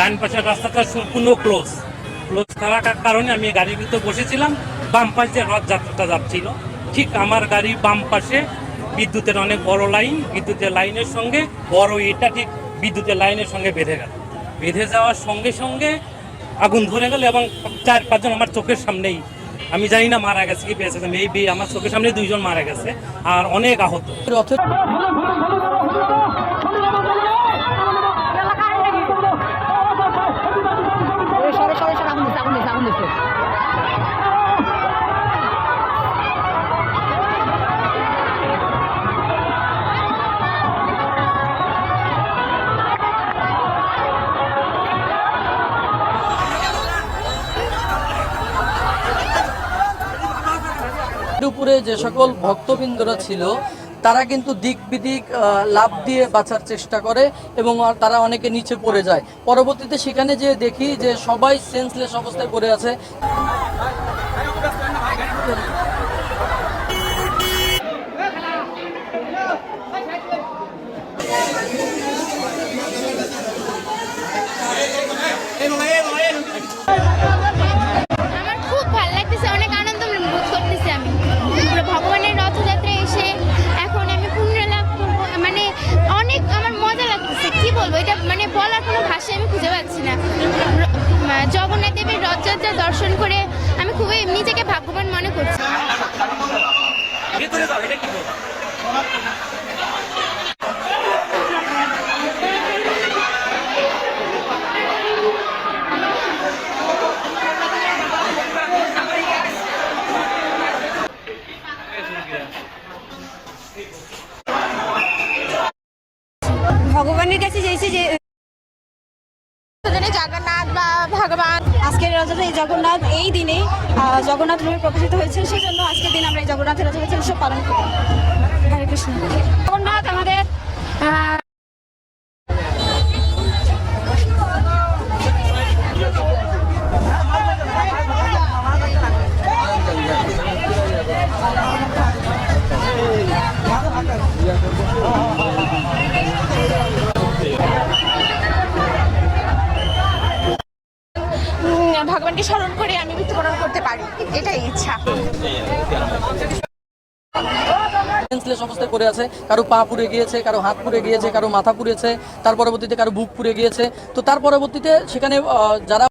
ডান পাশের রাস্তাটা সম্পূর্ণ ক্লোজ ক্লোজ থাকার কারণে আমি গাড়ির ভিতরে বসেছিলাম। বাম পাশে রথযাত্রাটা যাচ্ছিল। ঠিক আমার গাড়ি বাম পাশে বিদ্যুতের অনেক বড় লাইন। বিদ্যুতের লাইনের সঙ্গে বড় এটা ঠিক বিদ্যুতের লাইনের সঙ্গে বেঁধে গেল। বেঁধে যাওয়ার সঙ্গে সঙ্গে আগুন ধরে গেল এবং চার পাঁচজন আমার চোখের সামনেই। আমি জানি না মারা গেছে কি পেয়েছে মেবি আমার চোখের সামনে দুইজন মারা গেছে আর অনেক আহত। উপরে যে সকল ভক্তবৃন্দরা ছিল, তারা কিন্তু দিক বিদিক লাভ দিয়ে বাঁচার চেষ্টা করে এবং তারা অনেকে নিচে পড়ে যায়। পরবর্তীতে সেখানে যে দেখি যে সবাই সেন্সলেস অবস্থায় পড়ে আছে। বলব? এটা মানে বলার কোনো ভাষা আমি খুঁজে পাচ্ছি না। জগন্নাথ দেবের রথযাত্রা দর্শন করে ভগবানের কাছে চাইছি যে জগন্নাথ বা ভগবান। আজকের রজনী এই জগন্নাথ এই দিনে জগন্নাথ রূপে প্রকাশিত হয়েছে সেই জন্য আজকের দিন আমরা এই জগন্নাথের রজনী উৎসব পালন করি হরে কৃষ্ণ। জগন্নাথ আমাদের ভগবানকে স্মরণ করে আমি মৃত্যুবরণ করতে পারি। এটাই ইচ্ছা। অবস্থায় পড়ে আছে, কারও পা পুড়ে গিয়েছে, কারও হাত পুড়ে গিয়েছে, কারও মাথা পুড়েছে, তার পরবর্তীতে কারও বুক পুড়ে গিয়েছে। তো তার পরবর্তীতে সেখানে যারা